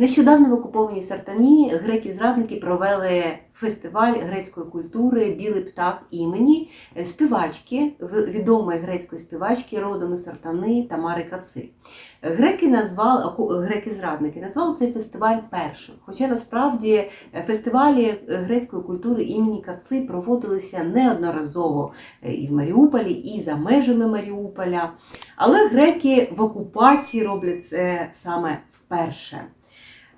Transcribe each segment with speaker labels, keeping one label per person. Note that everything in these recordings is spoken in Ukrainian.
Speaker 1: Нещодавно в окупованій Сартані греки-зрадники провели фестиваль грецької культури Білий птах імені е, співачки, відомої грецької співачки родом із Сартани Тамари Каци. Греки назвали греки-зрадники назвали цей фестиваль першим. Хоча насправді е, фестивалі е, грецької культури імені Каци проводилися неодноразово і в Маріуполі, і за межами Маріуполя. Але греки в окупації роблять це саме вперше.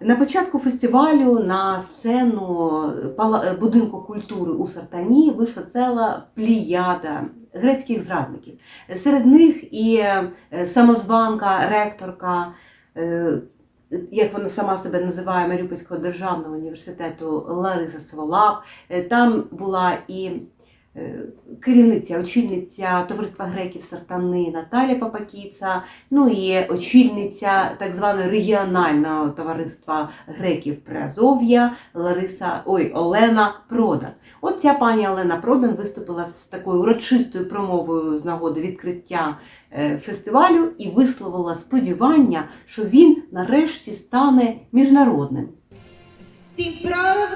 Speaker 1: На початку фестивалю на сцену е, будинку культури у Сартані вийшла ціла пліяда грецьких зрадників. Серед них і е, самозванка, ректорка, е, як вона сама себе називає Маріупольського державного університету Лариса Сволап. Е, Там була і е, Е, керівниця, очільниця товариства греків Сартани Наталя Папакіца, ну і очільниця так званого регіонального товариства греків Приазов'я Лариса ой, Олена Продан. От ця пані Олена Продан виступила з такою урочистою промовою з нагоди відкриття е, фестивалю і висловила сподівання, що він нарешті стане міжнародним.
Speaker 2: Тим право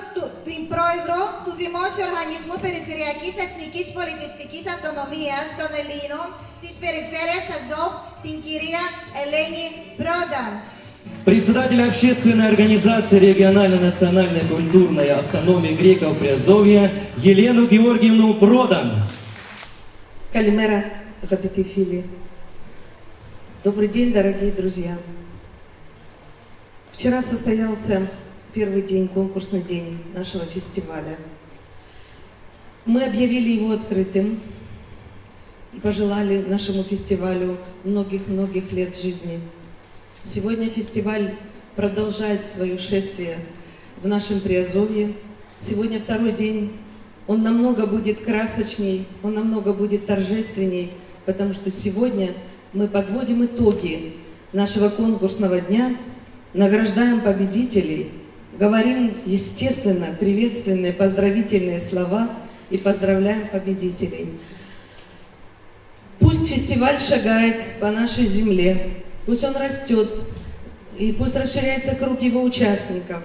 Speaker 2: πρόεδρο του Δημόσιου Οργανισμού Περιφερειακής Εθνικής Πολιτιστικής Αυτονομίας των Ελλήνων της Περιφέρειας Αζόφ, την κυρία Ελένη Πρόνταν.
Speaker 3: Председателя общественной организации региональной национальной культурной автономии греков Приазовья Елену Георгиевну Продан.
Speaker 4: Калимера, αγαπητοί φίλοι. Добрый день, дорогие друзья. Вчера состоялся первый день, конкурсный день нашего фестиваля. Мы объявили его открытым и пожелали нашему фестивалю многих-многих лет жизни. Сегодня фестиваль продолжает свое шествие в нашем Приазовье. Сегодня второй день. Он намного будет красочней, он намного будет торжественней, потому что сегодня мы подводим итоги нашего конкурсного дня, награждаем победителей, говорим, естественно, приветственные, поздравительные слова и поздравляем победителей. Пусть фестиваль шагает по нашей земле, пусть он растет, и пусть расширяется круг его участников.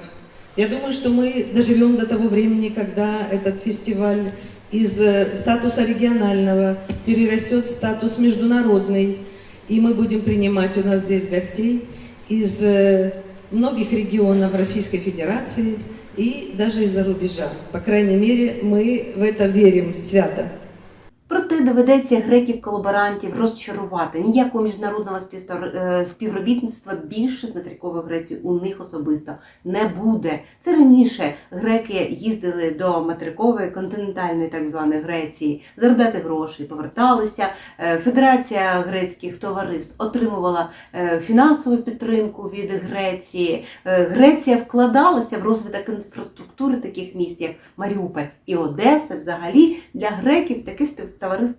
Speaker 4: Я думаю, что мы доживем до того времени, когда этот фестиваль из э, статуса регионального перерастет в статус международный, и мы будем принимать у нас здесь гостей из э, многих регионов Российской Федерации и даже из-за рубежа. По крайней мере, мы в это верим свято.
Speaker 1: Проте доведеться греків-колаборантів розчарувати. Ніякого міжнародного е, співробітництва більше з материковою Грецією у них особисто не буде. Це раніше греки їздили до материкової континентальної так званої Греції заробляти гроші, поверталися. Е, Федерація грецьких товариств отримувала е, фінансову підтримку від Греції. Греція вкладалася в розвиток інфраструктури таких міст, як Маріуполь і Одеса. Взагалі для греків таке співтовариство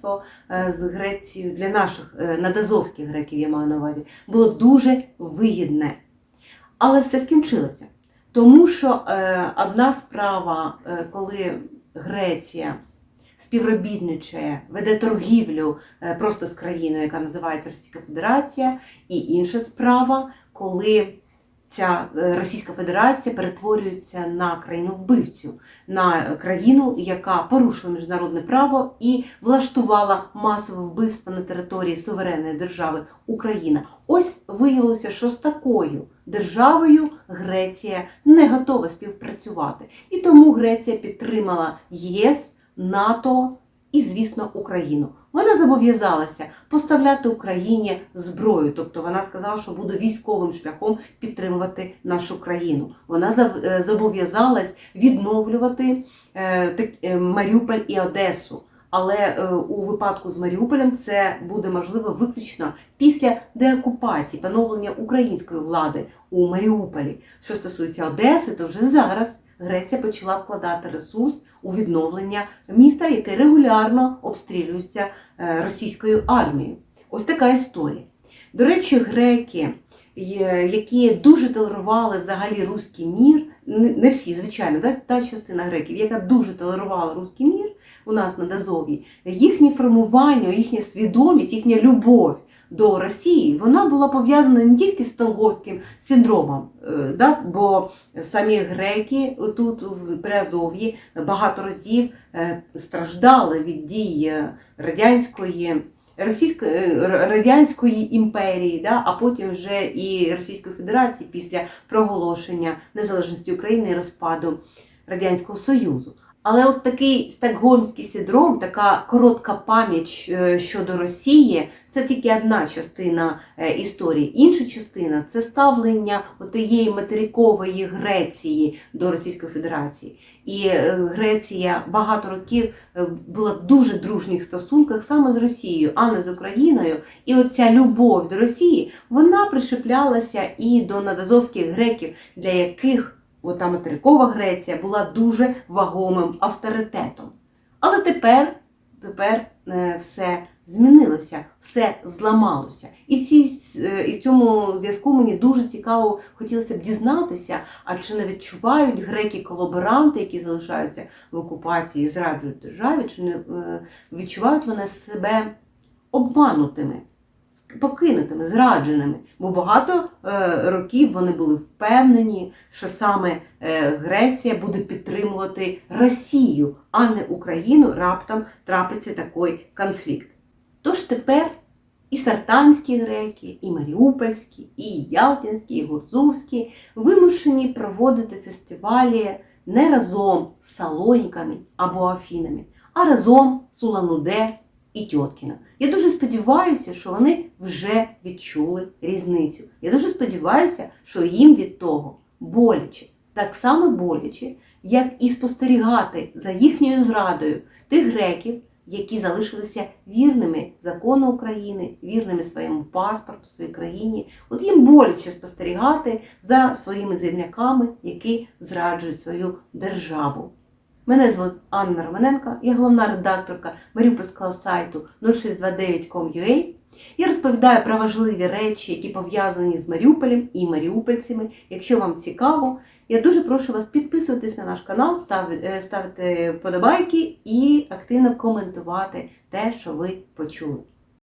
Speaker 1: е, з Грецією для наших е, надазовських греків, я маю на увазі, було дуже вигідне. Але все скінчилося. Тому що е, одна справа, коли Греція співробітничає, веде торгівлю просто з країною, яка називається Російська Федерація, і інша справа, коли ця е, Російська Федерація перетворюється на країну вбивцю, на країну, яка порушила міжнародне право і влаштувала масове вбивство на території суверенної держави Україна. Ось виявилося, що з такою державою Греція не готова співпрацювати. І тому Греція підтримала ЄС, НАТО і, звісно, Україну. Вона зобов'язалася поставляти Україні зброю, тобто вона сказала, що буде військовим шляхом підтримувати нашу країну. Вона е, зобов'язалась відновлювати е, е, Маріуполь і Одесу. Але у випадку з Маріуполем це буде можливо виключно після деокупації, поновлення української влади у Маріуполі. Що стосується Одеси, то вже зараз Греція почала вкладати ресурс у відновлення міста, яке регулярно обстрілюється е, російською армією. Ось така історія. До речі, греки, які дуже толерували взагалі руський мір, не всі, звичайно, да, та частина греків, яка дуже толерувала руський мір у нас на Дазові, їхнє формування, їхня свідомість, їхня любов до Росії, вона була пов'язана не тільки з Стокгольмським синдромом, е, да, бо самі греки тут в Приазов'ї багато разів е, страждали від дій е, радянської. Російської е, радянської імперії, да, а потім вже і Російської Федерації після проголошення незалежності України і розпаду Радянського Союзу. Але от такий стокгольмський синдром, така коротка пам'ять е, щодо Росії, це тільки одна частина е, історії. Інша частина це ставлення тієї материкової Греції до Російської Федерації. І е, Греція багато років була в дуже дружніх стосунках саме з Росією, а не з Україною. І оця любов до Росії вона пришиплялася і до надазовських греків, для яких ота материкова Греція була дуже вагомим авторитетом. Але тепер, тепер е, все змінилося, все зламалося. І, всі, е, і в цьому зв'язку мені дуже цікаво хотілося б дізнатися, а чи не відчувають греки-колаборанти, які залишаються в окупації і зраджують державі, чи не е, відчувають вони себе обманутими, покинутими, зрадженими. Бо багато е, років вони були впевнені, що саме е, Греція буде підтримувати Росію, а не Україну. Раптом трапиться такий конфлікт. Тож тепер і сартанські греки, і маріупольські, і ялтинські, і гурзувські вимушені проводити фестивалі не разом з Салоніками або Афінами, а разом з Улан-Удэ і Тьоткіна. Я дуже сподіваюся, що вони вже відчули різницю. Я дуже сподіваюся, що їм від того боляче, так само боляче, як і спостерігати за їхньою зрадою тих греків, які залишилися вірними закону України, вірними своєму паспорту, своїй країні. От їм боляче спостерігати за своїми земляками, які зраджують свою державу. Мене звуть Анна Романенко, я головна редакторка маріупольського сайту 0629.com.ua. Я розповідаю про важливі речі, які пов'язані з Маріуполем і маріупольцями. Якщо вам цікаво, я дуже прошу вас підписуватись на наш канал, ставити, е, вподобайки і активно коментувати те, що ви почули.